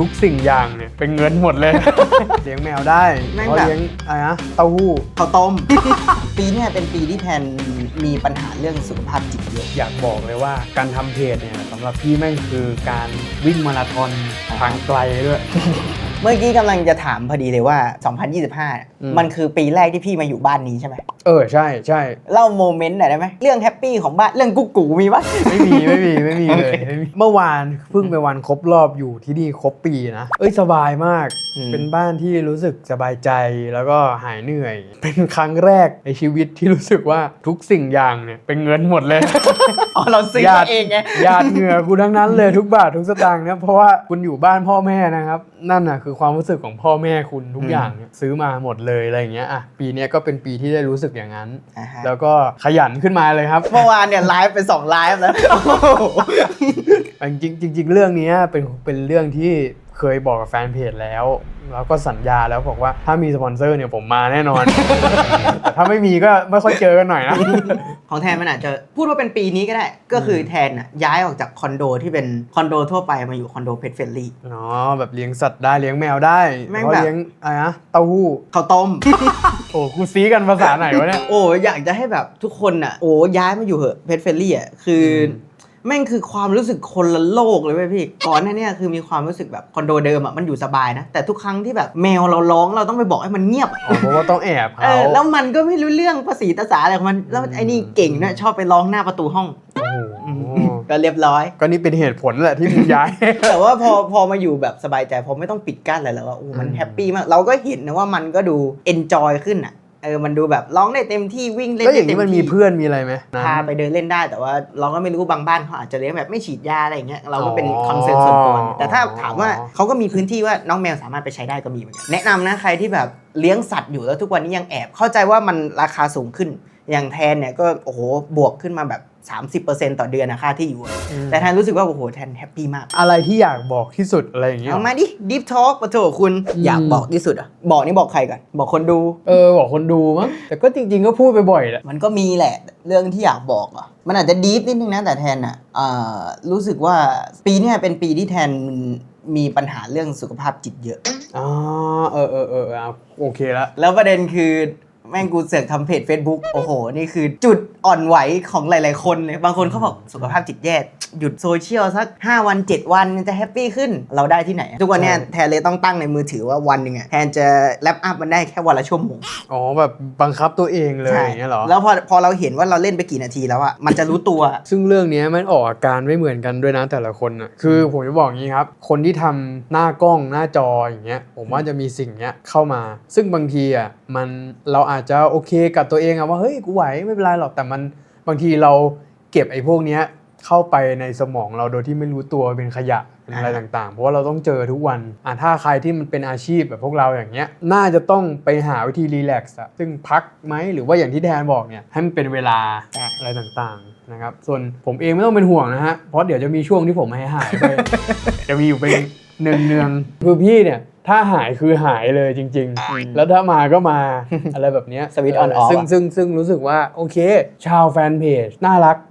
ทุกสิ่งอย่างเนี่ยเป็นเงินหมดเลย เลี้ยงแมวได้แม่งเขาแบบ เลี้ยงอะไรนะเต้าหู้ข้าวต้ม ปีเนี้ยเป็นปีที่แทนมีปัญหาเรื่องสุขภาพจิตเยอะ อยากบอกเลยว่าการทำเพจเนี่ยสำหรับพี่แม่งคือการวิ่งมาราธอนทางไกลด้วย เมื่อกี้กำลังจะถามพอดีเลยว่าอืม2025 มันคือปีแรกที่พี่มาอยู่บ้านนี้ใช่ไหมเออใช่ใช่เล่าโมเมนต์หน่อยได้ไหมเรื่องแฮปปี้ของบ้านเรื่องกุ๊กกูมีปะไม่มีไม่มีไม่มีเลยโอเคไม่มีเมื่อวานเพิ่งไปวันครบรอบอยู่ที่นี่ครบปีนะเอ้ยสบายมากอืมเป็นบ้านที่รู้สึกสบายใจแล้วก็หายเหนื่อย เป็นครั้งแรกในชีวิตที่รู้สึกว่าทุกสิ่งอย่างเนี่ยเป็นเงินหมดเลยอ๋อเราซื้อญามาติเองไงหยาดเหงื่อกูทั้งนั้นเลยทุกบาททุกสตางค์เนี่ยเพราะว่าคุณอยู่บ้านพ่อแม่นะครับ นั่นน่ะคือความรู้สึกของพ่อแม่คุณทุกอย่างเนี่ยซื้อมาหมดเลยอะไรอย่างเงี้ยอะปีเนี้ยก็เป็นปีที่ได้รู้สึกอย่างนั้น อ่าฮะ แล้วก็ขยันขึ้นมาเลยครับ เมื่อวานเนี่ยไลฟ์ไปสองไลฟ์แล้ว จริงๆจริง ๆ เรื่องเนี้ยเป็นเป็นเรื่องที่ เคยบอกกับแฟนเพจแล้ว แล้วก็สัญญาแล้วบอกว่าถ้ามีสปอนเซอร์เนี่ยผมมาแน่นอน แต่ถ้าไม่มีก็ไม่ค่อยเจอกันหน่อยนะ ของแทนมันอาจจะพูดว่าเป็นปีนี้ก็ได้ ก็คือแทนน่ะย้ายออกจากคอนโดที่เป็นคอนโดทั่วไปมาอยู่คอนโดเพ t เฟรนลี่เนาะแบบเลี้ยงสัตว์ได้เลี้ยงแมวได้แม่งเขาแบบ เลี้ยงอะไรนะเต้าหู้ข้าวต้ม โอ้กูซีกันภาษาไหนวะเนี่ย โอ้อยากจะให้แบบทุกคนอะโอ้ย้ายมาอยู่เหอะเพ t เฟรนลี่อะคืออม แม่งคือความรู้สึกคนละโลกเลยเว้ยพี่ ก่อนหน้าเนี้คือมีความรู้สึกแบบคอนโดเดิมอะมันอยู่สบายนะ แต่ทุกครั้งที่แบบแมวเราร้องเราต้องไปบอกให้มันเงียบอะอ๋อเพราะว่าต้องแอบเอเขาอแล้วมันก็ไม่รู้เรื่องภาษีภาษาอะไรของมัน แล้วไอ้นี่เก่งนะชอบไปร้องหน้าประตูห้องโอ้โหก็เรียบร้อย ก็นี่เป็นเหตุผลแหละที่มึงย้าย แต่ว่าพอพอมาอยู่แบบสบายใจพอไม่ต้องปิดกั้นอะไรแล้วว่าโอ้มันอืมแฮปปี้มาก เราก็เห็นนะว่ามันก็ดูเอนจอยขึ้นอะ เออมันดูแบบร้องได้เต็มที่วิ่งเล่นแล้วอได้ย่างเต็นี้มมันมีที่เพื่อนมีอะไรไหมนะ พาไปเดินเล่นได้แต่ว่าเราก็ไม่รู้บางบ้านเขาอาจจะเลี้ยงแบบไม่ฉีดยาอะไรอย่างเงี้ยเราก็เป็นอ๋อคอนเซิร์นส่วนตัวแต่ถ้าถามว่าเขาก็มีพื้นที่ว่าน้องแมวสามารถไปใช้ได้ก็มีเหมือนกันแนะนำนะใครที่แบบเลี้ยงสัตว์อยู่แล้วทุกวันนี้ยังแอบเข้าใจว่ามันราคาสูงขึ้น อย่างแทนเนี่ยก็โอ้โหบวกขึ้นมาแบบ 30%ต่อเดือนนะค่าที่อยู่อะอืมแต่แทนรู้สึกว่าโอ้โหแทนแฮปปี้มาก อะไรที่อยากบอกที่สุดอะไรอย่างเงี้ยเอามาดิดิฟทอล์กปะโถคุณอืมอยากบอกที่สุดอะบอกนี่บอกใครก่อนบอกคนดู เออบอกคนดูมั้งแต่ก็จริง ๆ ก็พูดไปบ่อยแหละมันก็มีแหละเรื่องที่อยากบอกอะมันอาจจะดีฟนิดนึงนะแต่แทนอะเอ่อรู้สึกว่าปีเนี้ยเป็นปีที่แทนมีปัญหาเรื่องสุขภาพจิตเยอะอ๋อเออเออเออเอาโอเคละแล้วประเด็นคือ แม่งกูเสือกทำเพจ Facebook โอ้โห นี่คือจุดอ่อนไหวของหลาย ๆ คนเลย บางคนเขาบอกสุขภาพจิตแย่ หยุดโซเชียลสัก 5 วัน 7 วันจะแฮปปี้ขึ้นเราได้ที่ไหน ทุกวันเนี้ยแทนเลยต้องตั้งในมือถือว่าวันหนึ่งอะแทนจะแลปอัพมันได้แค่วันละชั่วโมงอ๋อแบบบังคับตัวเองเลยอย่างเงี้ยเหรอแล้วพอพอเราเห็นว่าเราเล่นไปกี่นาทีแล้วอะมันจะรู้ตัว ซึ่งเรื่องเนี้ยมันออกอาการไม่เหมือนกันด้วยนะแต่ละคนอะคือผมจะบอกงี้ครับ คนที่ทำหน้ากล้องหน้าจออย่างเงี้ยผมว่าจะมีสิ่งเนี้ยเข้ามา ซึ่งบางทีอะมันเราอาจจะโอเคกับตัวเองอะว่าเฮ้ยกูไหวไม่เป็นไรหรอกแต่มันบางทีเราเก็บไอ้พวกเนี้ย เข้าไปในสมองเราโดยที่ไม่รู้ตัวเป็นขยะเป็นอะไรอ่าต่างๆ เพราะว่าเราต้องเจอทุกวันอะถ้าใครที่มันเป็นอาชีพแบบพวกเราอย่างเงี้ย น่าจะต้องไปหาวิธีรีแลกซ์อะซึ่งพักไหมหรือว่าอย่างที่แทนบอกเนี่ยให้มันเป็นเวลาอะอะไรต่างๆนะครับ ส่วนผมเองไม่ต้องเป็นห่วงนะฮะ เพราะเดี๋ยวจะมีช่วงที่ผมหายหายๆไป จะมีอยู่เป็นเนืองๆคือพี่เนี่ยถ้าหายคือหายเลยจริง ๆ แล้วถ้ามาก็มาอะไรแบบเนี้ยสวิตช์ on off ซึ่งอะซึ่งซึ่งรู้สึกว่าโอเค ชาวแฟนเพจน่ารักอืม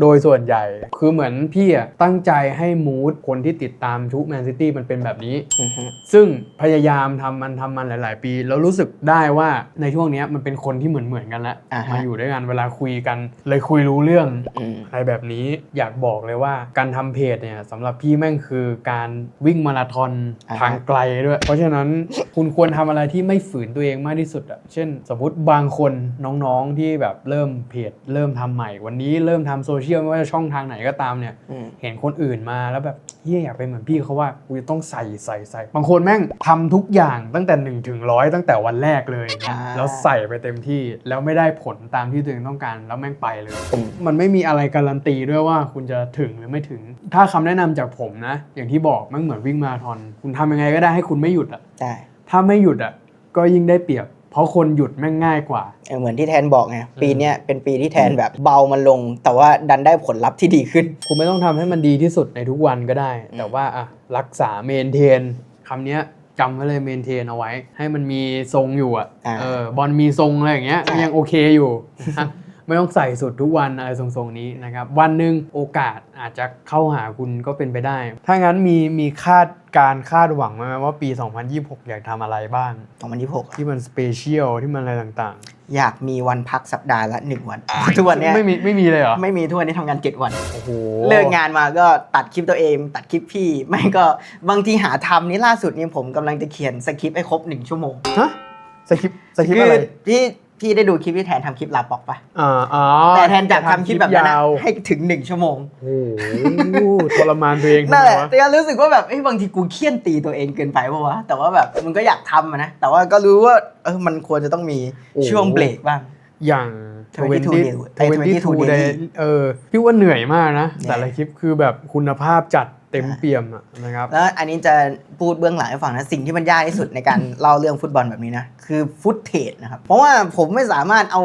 โดยส่วนใหญ่คือเหมือนพี่อะตั้งใจให้มูดคนที่ติดตามชุแมนซิตี้มันเป็นแบบนี้อือฮึซึ่งพยายามทำมันทำมันหลาย ๆ ปี แล้วรู้สึกได้ว่าในช่วงเนี้ยมันเป็นคนที่เหมือนเหมือนๆกันแล้วอ่าฮะมาอยู่ด้วยกันเวลาคุยกันเลยคุยรู้เรื่องอืมอะไรแบบนี้อยากบอกเลยว่าการทำเพจเนี่ยสำหรับพี่แม่งคือการวิ่งมาราธอนอ่าฮะทางไกลด้วย เพราะฉะนั้นคุณควรทำอะไรที่ไม่ฝืนตัวเองมากที่สุดอะเช่น สมมติบางคนน้อง ๆ ที่แบบเริ่มเพจเริ่มทำใหม่ วันนี้เริ่มทำโซเชียลไม่ว่าจะช่องทางไหนก็ตามเนี่ยอืมเห็นคนอื่นมาแล้วแบบเฮียอยากเป็นเหมือนพี่เขาว่ากูจะต้องใส่ใส่ใส่บางคนแม่งทำทุกอย่างตั้งแต่1นถึงร้อยตั้งแต่วันแรกเลยอ่าแล้วใส่ไปเต็มที่แล้วไม่ได้ผลตามที่ตัวเองต้องการแล้วแม่งไปเลยอืมมันไม่มีอะไรการันตีด้วยว่าคุณจะถึงหรือไม่ถึง ถ้าคำแนะนำจากผมนะ อย่างที่บอกมันเหมือนวิ่งมาราธอนคุณทำยังไงก็ได้ให้คุณไม่หยุดอะใช่ถ้าไม่หยุดอะก็ยิ่งได้เปรียบ เพราะคนหยุดแม่งง่ายกว่าเออเหมือนที่แทนบอกไงปีเนี้ยเป็นปีที่แทนแบบเบามันลง แต่ว่าดันได้ผลลัพธ์ที่ดีขึ้น คุณไม่ต้องทำให้มันดีที่สุดในทุกวันก็ได้อืมแต่ว่าอะรักษาเมนเทนคำเนี้ยจำไว้เลยเมนเทนเอาไว้ ให้มันมีทรงอยู่อะอ่าเออบอลมีทรงอะไรอย่างเงี้ยใช่ก็ยังโอเคอยู่นะ ไม่ต้องใส่สุดทุกวันอะไรทรงๆนี้นะครับวันหนึ่งโอกาสอาจจะเข้าหาคุณก็เป็นไปได้ ถ้างั้นมีมีคาดการคาดหวังไหมว่าปี 2026 อยากทำอะไรบ้าง 2026 ที่มันสเปเชียลที่มันอะไรต่างอยากมีวันพักสัปดาห์ละหนึ่งวันทุกวันเนี้ยไม่มีไม่มีเลยเหรอ ไม่มีทุกวันนี้ทำงานเจ็ดวันโอ้โหเลิกงานมาก็ตัดคลิปตัวเอง ตัดคลิปพี่ ไม่ก็บางทีหาทำนี่ล่าสุดนี่ผมกำลังจะเขียนสคริปต์ให้ครบหนึ่งชั่วโมงฮะสคริปต์สคริปต์อะไรพี่ พี่ได้ดูคลิปที่แทนทำคลิปลาปอกปะอ่าอ๋อแต่แทนจากทำคลิปแบบนั้นยาอะวให้ถึงหนึ่งชั่วโมงโอ้โหทรมานตัวเองนั่นแหละทำไมวแต่ก็รู้สึกว่าแบบเอ้ยบางทีกูเคี่ยนตีตัวเองเกินไปปะวะแต่ว่าแบบมันก็อยากทำอะนะแต่ว่าก็รู้ว่าเออมันควรจะต้องมีช่วงเบรกบ้าง อย่าง22 20 Daily เอ้ย22 22 Day Daily เออพี่ว่าเหนื่อยมากนะเนี่ยแต่ละคลิปคือแบบคุณภาพจัด เต็มเปี่ยมนะครับแล้วอันนี้จะพูดเบื้องหลังให้ฟังนะสิ่งที่มันยากที่สุดในการเล่าเรื่องฟุตบอลแบบนี้นะคือฟุตเทจนะครับเพราะว่าผมไม่สามารถเอา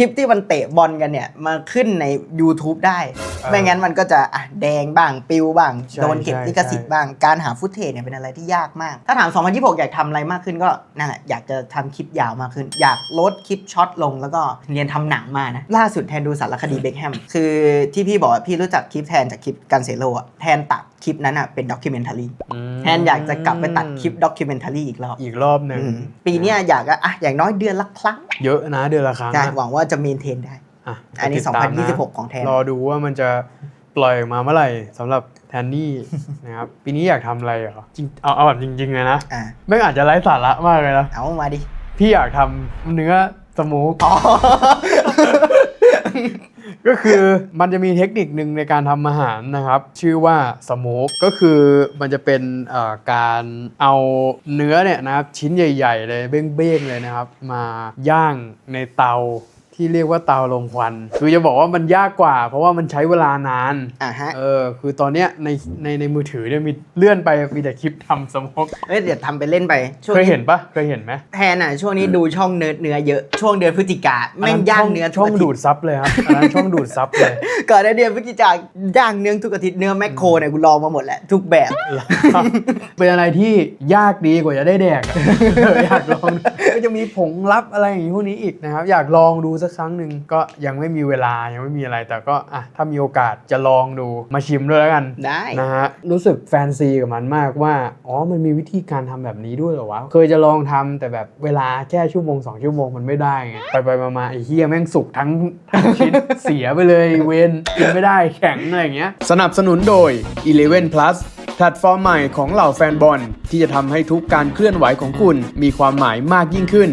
ลิปที่มันเตะบอลกันเนี่ยมาขึ้นใน YouTube ได้เออไม่งั้นมันก็จะอะแดงบ้างปิวบ้างใช่โดนเก็บใช่ลิขสิทธิ์บ้างการหาฟุตเทจเนี่ยเป็นอะไรที่ยากมาก ถ้าถาม 2026 อยากทำอะไรมากขึ้นก็นั่นแหละอยากจะทำคลิปยาวมากขึ้น อยากลดคลิปช็อตลงแล้วก็เรียนทำหนังมานะล่าสุดแทนดูสารคดีเบคแฮมคือที่พี่บอกว่าพี่รู้จักคลิปแทนจากคลิปกันเซโลอะแทนตัดคลิปนั้นอะเป็นด็อกิเมนทารีมแทนอยากจะกลับไปตัดคลิปด็อกิเมนทารีอีกรอบอีกรอบหนึ่งอืมปีเนี้ยอยากอะอะอย่างน้อยเดือนละครั้งเยอะนะเดือนละครั้งใช่นะหวังว่าจะเมนเทนได้อะอันนี้ติดตามนะ2026 ของแทน รอดูว่ามันจะปล่อยออกมาเมื่อไหร่สำหรับแทนนี่นะครับ ปีนี้อยากทำอะไรเหรอจริงเอาเอาแบบจริงๆเลยนะอะไม่อาจจะไร้สาระมากเลยนะเอามาดิพี่อยากทำเนื้อสโมูกอ๋อก็คือมันจะมีเทคนิคหนึ่งในการทำอาหารนะครับ ชื่อว่าสโมกก็คือมันจะเป็นเอ่อการเอาเนื้อเนี่ยนะครับชิ้นใหญ่ ๆ เลยเบ้งๆเลยนะครับ มาย่างในเตา ที่เรียกว่าเตาลมควัน คือจะบอกว่ามันยากกว่า เพราะว่ามันใช้เวลานาน อะฮะ เออ คือตอนเนี้ยในในในมือถือเนี่ยมีเลื่อนไปมีแต่คลิปทำสโมกเอ้ยเดี๋ยวทำไปเล่นไปช่วงเคยนี้เห็นปะเคยเห็นไหมแทนอะช่วงนี้ดูช่องเนื้อเนื้อเยอะช่วงเดือนพฤศจิกาแม่งย่างเนื้อทุช่กองอาทิดูตดย์ซับเลยครับอันนั้นช่องดูดซับเลย ก่อนในเดือนพฤศจิกาย่างเนื้อทุกอาทิตย์เนื้อแมคโครเนี่ยกูลองมาหมดแล้วทุกแบบ เป็นอะไรที่ยากดีกว่าจะได้แดกอะ อยากลองดูก็จะมีผงลับอะไรอย่างนี้พวกนี้อีกนะครับ อยากลองดูสักครั้งหนึ่งก็ยังไม่มีเวลายังไม่มีอะไรแต่ก็อะถ้ามีโอกาสจะลองดูมาชิมด้วยแล้วกันได้นะฮะรู้สึกแฟนซีกับมันมากว่าอ๋อมันมีวิธีการทำแบบนี้ด้วยเหรอวะเคยจะลองทำแต่แบบเวลาแค่ชั่วโมงสองชั่วโมงมันไม่ได้ไงไปไปมามาไอ้เฮียแม่งสุกทั้งทั้งชิ้นเสียไปเลยเวนกินไม่ได้แข็งอะไรอย่างเงี้ยสนับสนุนโดย11 plus แพลตฟอร์มใหม่ของเหล่าแฟนบอลที่จะทำให้ทุกการเคลื่อนไหวของคุณมีความหมายมากยิ่งขึ้น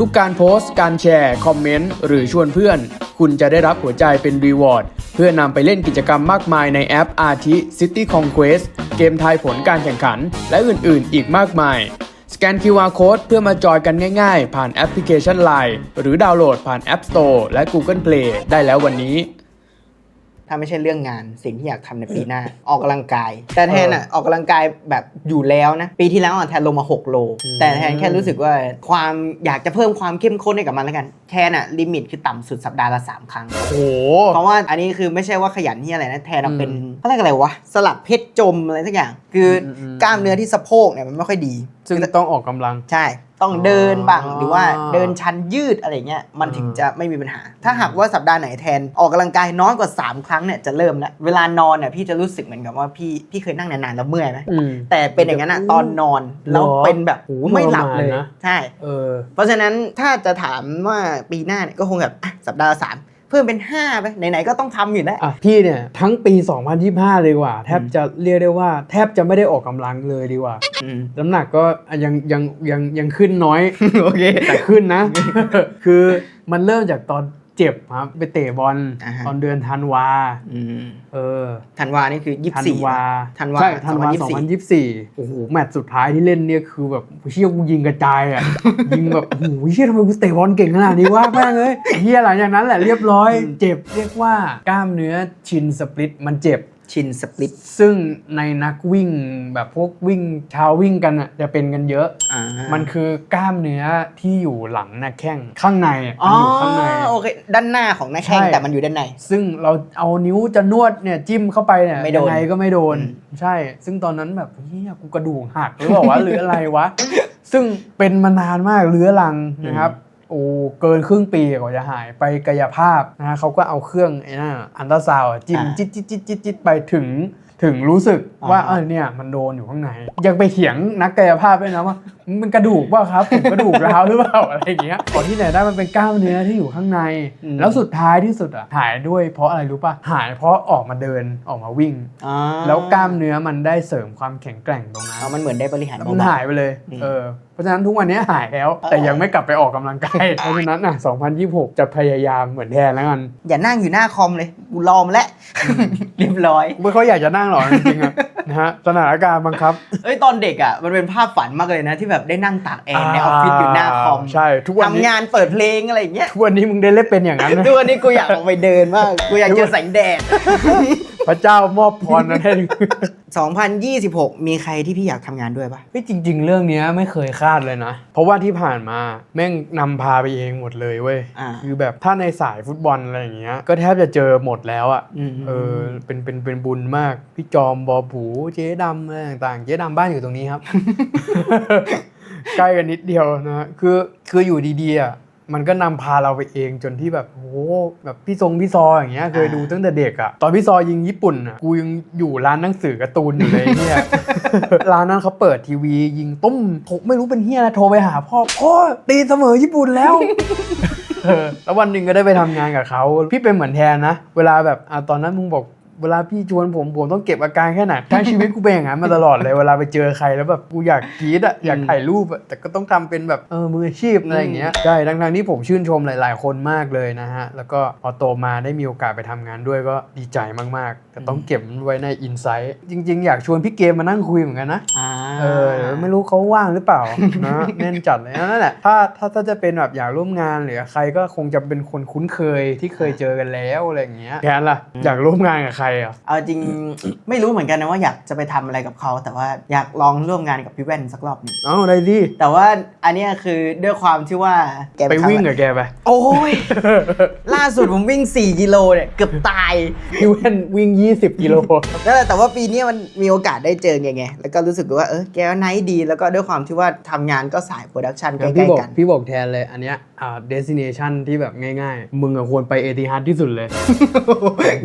ทุกการโพสต์ การแชร์ คอมเมนต์ หรือชวนเพื่อน คุณจะได้รับหัวใจเป็นรีวอร์ด เพื่อนำไปเล่นกิจกรรมมากมายในแอปอาทิ City Conquest เกมทายผลการแข่งขัน และอื่นๆ อีกมากมาย สแกน QR Code เพื่อมาจอยกันง่ายๆ ผ่านแอปพลิเคชัน Line หรือดาวน์โหลดผ่าน App Store และ Google Play ได้แล้ววันนี้ ถ้าไม่ใช่เรื่องงานสิ่งที่อยากทำในปีหน้า ออกกำลังกาย แต่แทนอะออกกำลังกายแบบอยู่แล้วนะ ปีที่แล้วอะแทนลงมา 6 โลอืมแต่แทนแค่รู้สึกว่าความอยากจะเพิ่มความเข้มข้นให้กับมันแล้วกันแทนอะลิมิตคือต่ำสุดสัปดาห์ละ 3 ครั้งโอ้โหเพราะว่าอันนี้คือไม่ใช่ว่าขยันที่อะไรนะแทนอะอืมเป็นเขาเรียกอะไรวะสลับเพชรจมอะไรสักอย่าง คืออมอืมกล้ามเนื้อที่สะโพกเนี่ยมันไม่ค่อยดี ซึ่งต้องออกกำลัง ใช่ ต้องเดินบ้างอ๋อหรือว่าเดินชันยืดอะไรเงี้ยมันอืมถึงจะไม่มีปัญหา ถ้าหากว่าสัปดาห์ไหนแทน ออกกำลังกายน้อยกว่า 3 ครั้งเนี่ยจะเริ่มแล้วเวลานอนเนี่ยพี่จะรู้สึกเหมือนกับว่าพี่พี่เคยนั่งนานๆแล้วเมื่อยไหมอืมแต่เป็นอย่างนั้นอะตอนนอนแล้วหรอเป็นแบบโอ้โหไม่หลับเลยทรมานนะใช่เออเพราะฉะนั้นถ้าจะถามว่าปีหน้าเนี่ยก็คงแบบอะสัปดาห์ละสาม เพิ่มเป็น5ไปไหนๆก็ต้องทำอยู่แล้วอะพี่เนี่ยทั้งปี 2025 เลยดีกว่า แทบจะเรียกได้ว่า แทบจะไม่ได้ออกกำลังเลยดีกว่าอืมน้ำหนักก็ยังยังยังยังขึ้นน้อยโอเคแต่ขึ้นนะ คือมันเริ่มจากตอน เจ็บครับไปเตะบอลอ่าฮะ ตอนเดือนธันวา อืมเออธันวานี่คือยี่ธัสิบนสี่ วาธันวาใช่ธันวา2024 2024โอ้โหแมตช์สุดท้ายที่เล่นเนี่ยคือแบบเชี่ยกูยิงกระจายอะ ยิงแบบโอ้โหเชี่ยทำไมกูเตะบอลเก่งขนาดนี้วะแม่งเอ้ยเฮียหลังจากนั้นแหละเรียบร้อย เจ็บเรียกว่ากล้ามเนื้อชินสปลิตมันเจ็บ ชินสปลิตซึ่งในนักวิ่งแบบพวกวิ่งชาววิ่งกันอะจะเป็นกันเยอะอ่ามันคือกล้ามเนื้อที่อยู่หลังหน้าแข้งข้างในอะอ๋มัอนอยู่ข้างในโอเคด้านหน้าของหน้าแข้งใช่แต่มันอยู่ด้านใน ซึ่งเราเอานิ้วจะนวดเนี่ยจิ้มเข้าไปเนี่ยไม่โดนยังไงก็ไม่โดนอืมใช่ ซึ่งตอนนั้นแบบเฮียกูกระดูกหักหรือเปล่าวะหรืออะไรวะ ซึ่งเป็นมานานมากเรื้อรังนะครับ โอ้เกินครึ่งปีกว่าจะหายไปกายภาพนะฮะเขาก็เอาเครื่องไอ้นั่นอะอันตราซาวด์อะจิ้มอ่าจิ๊ดจิ๊ดจิ๊ดจิ๊ดจิ๊ดไปถึงถึงรู้สึกอ่าว่าเออเนี่ยมันโดนอยู่ข้างใน ยังไปเถียงนักกายภาพด้วยนะว่ามันกระดูกว่าครับผมกระดูกร้าวหรือเปล่าอะไรอย่างเงี้ยก่อนที่ไหนได้มันเป็นกล้ามเนื้อที่อยู่ข้างใน แล้วสุดท้ายที่สุดอะหายด้วยเพราะอะไรรู้ป่ะหายเพราะออกมาเดินออกมาวิ่งอ่าแล้วกล้ามเนื้อมันได้เสริมความแข็งแกร่งตรงนั้นเอามันเหมือนได้บริหารแล้วเบามันๆหายไปเลยอืมเออ เพราะฉะนั้นทุกวันนี้หายแล้ว แต่ยังไม่กลับไปออกกำลังกายเพราะฉะนั้นอะ 2026 จะพยายามเหมือนแทนแล้วกัน อย่านั่งอยู่หน้าคอมเลยกูรอมแล้วเรียบร้อยไม่ค่อยอยากจะนั่งหรอกจริงๆอะนะฮะสถานการณ์บังคับเอ้ยตอนเด็กอะมันเป็นภาพฝันมากเลยนะ ที่แบบได้นั่งตากแอร์ในออฟฟิศอยู่หน้าคอมใช่ทุกวันนี้ทำงานเปิดเพลงอะไรอย่างเงี้ยทุกวันนี้มึงได้เล่นเป็นอย่างนั้นนะทุกวันนี้กูอยากออกไปเดินมากกูอยากเจอแสงแดด พระเจ้ามอบพรนั้นให้2026 มีใครที่พี่อยากทำงานด้วยปะเฮ้ยจริง ๆ เรื่องเนี้ยไม่เคยคาดเลยนะ เพราะว่าที่ผ่านมาแม่งนำพาไปเองหมดเลยเว้ย อ่า คือแบบถ้าในสายฟุตบอลอะไรอย่างเงี้ย ก็แทบจะเจอหมดแล้วอะ่ะ อืม เออ เป็นเป็นเป็นบุญมาก พี่จอมบอผูเจ๊ดำอะไรต่างๆ เจ๊ดำบ้านอยู่ตรงนี้ครับ ใกล้กันนิดเดียวนะฮะคือคืออยู่ดีๆอะ มันก็นำพาเราไปเองจนที่แบบโอ้โหแบบพี่ทรงพี่ซออย่างเงี้ยเคยดูตั้งแต่เด็กอะตอนพี่ซอยิงญี่ปุ่นอะกูยังอยู่ร้านหนังสือการ์ตูนอยู่เลยเนี่ยร้านนั้นเขาเปิดทีวียิงตุ้มผมไม่รู้เป็นเฮียอะไรโทรไปหาพ่อพ่อตีเสมอญี่ปุ่นแล้วเออแล้ววันหนึ่งก็ได้ไปทำงานกับเขาพี่เป็นเหมือนแทนนะ เวลาแบบอะตอนนั้นมึงบอก เวลาพี่ชวนผมผมต้องเก็บอาการแค่ไหนทั้งชีวิตกูเป็นอย่างนั้นมาตลอดเลยเวลาไปเจอใครแล้วแบบกูอยากกรีดอะอยากถ่ายรูปอะแต่ก็ต้องทำเป็นแบบเออมืออาชีพอะไรอย่างเงี้ยใช่ทั้งๆที่ผมชื่นชมหลาย ๆ คนมากเลยนะฮะ แล้วก็พอโตมาได้มีโอกาสไปทำงานด้วยก็ดีใจมากๆแต่ต้องเก็บมันไว้ในอินไซต์จริง ๆ อยากชวนพี่เกมมานั่งคุยเหมือนกันนะอ่าเออเดี๋ยวไม่รู้เขาว่างหรือเปล่านะแน่นจัดเลยนั่นแหละถ้าถ้าถ้าจะเป็นแบบอยากร่วมงานหรือใครก็คงจะเป็นคนคุ้นเคยที่เคยเจอกันแล้วอะไรอย่างเงี้ยแทนล่ะอยากร่วมงานกับใครอะเอาจริงไม่รู้เหมือนกันนะว่าอยากจะไปทำอะไรกับเขาแต่ว่าอยากลองร่วมงานกับพี่แว่นสักรอบหนึงเอ้าได้ดิแต่ว่าอันเนี้ยคือด้วยความที่ว่าแกไปวิ่งทำกับแกไปโอ้ยล่าสุดผมวิ่ง 4 กิโลเนี่ยเกือบตายพี่เว่นวิ่ง 20 กิโลนั่นแหละแต่ว่าปีนี้มันมีโอกาสได้เจอไงไงแล้วก็รู้สึกว่าเออแกไนท์ดี แล้วก็ด้วยความที่ว่าทำงานก็สายโปรดักชันใกพี่ล้บอกๆกันพี่บอกแทนเลยอันเนี้ยอ่า destination ที่แบบง่ายๆ มึงอะควรไปเอติฮัดที่สุดเลย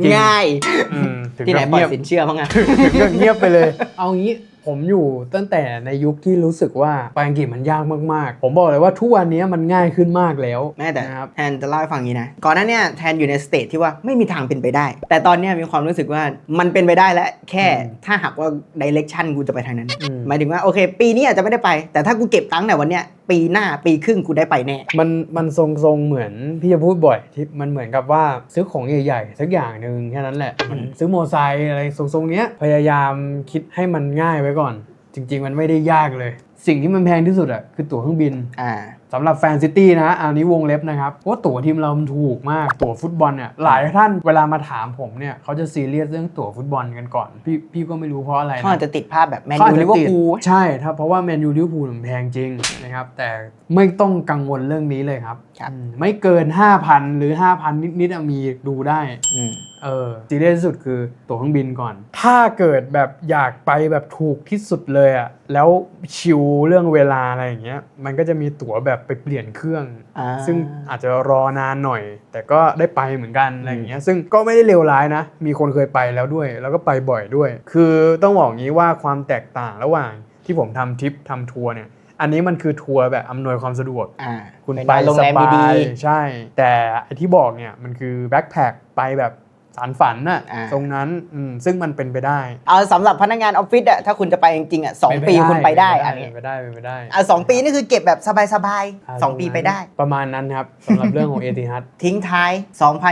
จริงง่ายอืมถึงที่ไหนกับปล่อเงียยบสินเชื่อมั้งอะถึงกับเงียบไปเลย เอางี้ ผมอยู่ตั้งแต่ในยุคที่รู้สึกว่าไปอังกฤษมันยากมากๆ ผมบอกเลยว่าทุกวันนี้มันง่ายขึ้นมากแล้วแม่แต่นะครับแทนจะเล่าให้ฟังอย่างนี้นะ ก่อนหน้าเนี้แทนอยู่ในสเตจที่ว่าไม่มีทางเป็นไปได้ แต่ตอนเนี้ยมีความรู้สึกว่ามันเป็นไปได้แล้วแค่ถ้าหากว่าดิเรกชันกูจะไปทางนั้นอืมหมายถึงว่าโอเค ปีนี้อาจจะไม่ได้ไป แต่ถ้ากูเก็บตังค์ในยวันเนี้ยปีหน้าปีครึ่งกูได้ไปแน่ มันมันทรงๆเหมือนพี่จะพูดบ่อยที่มันเหมือนกับว่าซื้อของใหญ่ๆสักอย่างหนึ่งแค่นั้นแหละมันซื้อมอไซค์อะไรทรงๆเนี้ยพยายามคิดให้มันง่ายไว้ก่อน จริง ๆ มันไม่ได้ยากเลย สิ่งที่มันแพงที่สุดอะคือตั๋วเครื่องบิน อ่า สำหรับแฟนซิตี้นะอันนี้วงเล็บนะครับเพราะว่าตั๋วทีมเรามันถูกมาก ตั๋วฟุตบอลเนี่ยหลายท่านเวลามาถามผมเนี่ยเขาจะซีเรียสเรื่องตั๋วฟุตบอลกันก่อน พี่พี่ก็ไม่รู้เพราะอะไรเขาอาจนะจะติดภาพแบบแมนเขาอายูจลิจะเวอติร์ดพูลใช่ครับเพราะว่าแมนยูลิเวอร์พูลมันแพงจริงนะครับแต่ไม่ต้องกังวลเรื่องนี้เลยครับครับอืมไม่เกิน 5,000 หรือ 5,000 นิดๆอะมีดูได้อืมเออซีเรียสที่สุดคือตั๋วเครื่องบินก่อน ถ้าเกิดแบบอยากไปแบบถูกที่สุดเลยอะ่ะแล้วชิวเรื่องเวลาอะไรอย่างเงี้ยมันก็จะมีตั๋วแบบไปเปลี่ยนเครื่องอ่าซึ่งอาจจะรอนานหน่อย แต่ก็ได้ไปเหมือนกันอะไรอย่างเงี้ยซึ่งก็ไม่ได้เลวร้ายนะ มีคนเคยไปแล้วด้วย แล้วก็ไปบ่อยด้วย คือต้องบอกงี้ว่าความแตกต่างระหว่างที่ผมทำทริปทำทัวร์เนี่ยอันนี้มันคือทัวร์แบบอำนวยความสะดวกอ่าคุณไปไปนอนโรงสแรมบาดียใช่ แต่ไอที่บอกเนี่ยมันคือแบ็คแพคไปแบบ สารฝันน่ะอ่า ตรงนั้นอืมซึ่งมันเป็นไปได้ๆเอาสำหรับพนักงานออฟฟิศอะถ้าคุณจะไปจริงๆอะสองเป็นปีคุณไปได้เป็อันนนี้ไปได้เป็นไปได้อะสองปีนี่คือเก็บแบบสบายาๆสองปีไปได้ ประมาณนั้นครับสำหรับเรื่องของเอติฮัดทิ้งท้าย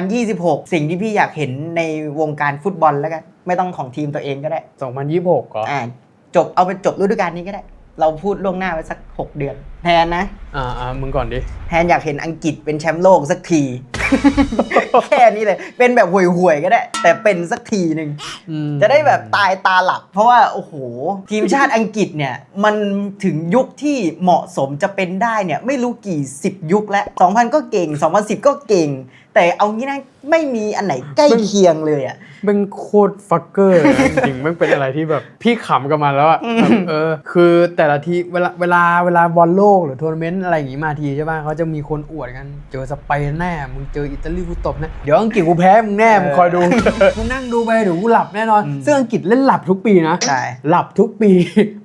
2026 สิ่งที่พี่อยากเห็นในวงการฟุตบอลแล้วกัน ไม่ต้องของทีมตัวเองก็ได้ 2026ก็อ่าจบเอาไปจบฤดูกาลนี้ก็ได้ เราพูดล่วงหน้าไว้สัก 6 เดือน แทนนะ อ่าอ่ามึงก่อนดิ แทนอยากเห็นอังกฤษเป็นแชมป์โลกสักที แค่นี้เลย เป็นแบบห่วยๆ ก็ได้ แต่เป็นสักทีหนึ่งอืมจะได้แบบตายตาหลับ เพราะว่า โอ้โห ทีมชาติอังกฤษเนี่ย มันถึงยุคที่เหมาะสมจะเป็นได้เนี่ย ไม่รู้กี่สิบยุคแล้ว 2000 ก็เก่ง 2010 ก็เก่ง แต่เอางี้นะ ไม่มีอันไหนใกล้เคียงเลยอะแม่งโคตรฟักเกอร์นะจริงๆแม่งเป็นอะไรที่แบบพี่ขำกับมันแล้วอะแบบเออ คือแต่ละทีเวลาเวลาเวลาบอลโลกหรือทัวร์นาเมนต์อะไรอย่างงี้มาทีใช่ป่ะเขาจะมีคนอวดกัน เจอสเปนแน่ มึงเจออิตาลีกูตบแน่เดี๋ยวอังกฤษกูแพ้มึงแน่มึงคอยดูมึงนั่งดูไปเดี๋ยวกูหลับแน่นอนซึ่งอังกฤษเล่นหลับทุกปีนะใช่หลับทุกปี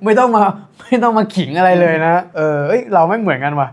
ไม่ต้องมาไม่ต้องมาขิงอะไรเลยนะ เออเอ้ยเราไม่เหมือนกันว่ะ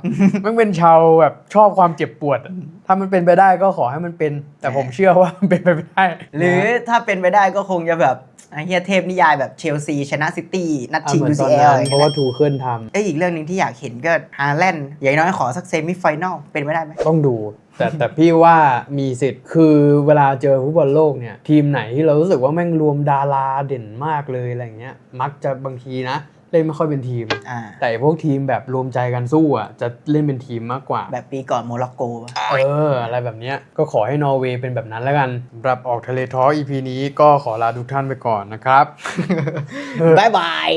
มันเป็นชาวแบบชอบความเจ็บปวดอะถ้ามันเป็นไปได้ก็ขอให้มันเป็น แต่ผมเชื่อว่ามันเป็นไปไม่ได้หรือถ้าเป็นไปได้ก็คงจะแบบไอ้เฮียเทพนิยายแบบเชลซีชนะซิตี้นัดอะชิงเหมือนตอน UCL นั้นเพราะว่าทูเคิลทเอ้ยอีกเรื่องหนึ่งที่อยากเห็นก็ฮาแลนด์อย่างน้อยขอสักเซมิไฟแนลเป็นไปได้ไหมำต้องดูแต่แต่พี่ว่ามีสิทธิ์คือเวลาเจอฟุตบอลโลกเนี่ย ทีมไหนที่เรารู้สึกว่าแม่งรวมดาราเด่นมากเลยอะไรเงี้ย มักจะบางทีนะ เล่นไม่ค่อยเป็นทีม อ่า แต่พวกทีมแบบรวมใจกันสู้อะจะเล่นเป็นทีมมากกว่า แบบปีก่อนโมร็อกโกปะเออ อะไรแบบเนี้ยก็ขอให้นอร์เวย์เป็นแบบนั้นแล้วกันสำหรับออกทะเลท้อ EP นี้ก็ขอลาทุกท่านไปก่อนนะครับบ๊ายบาย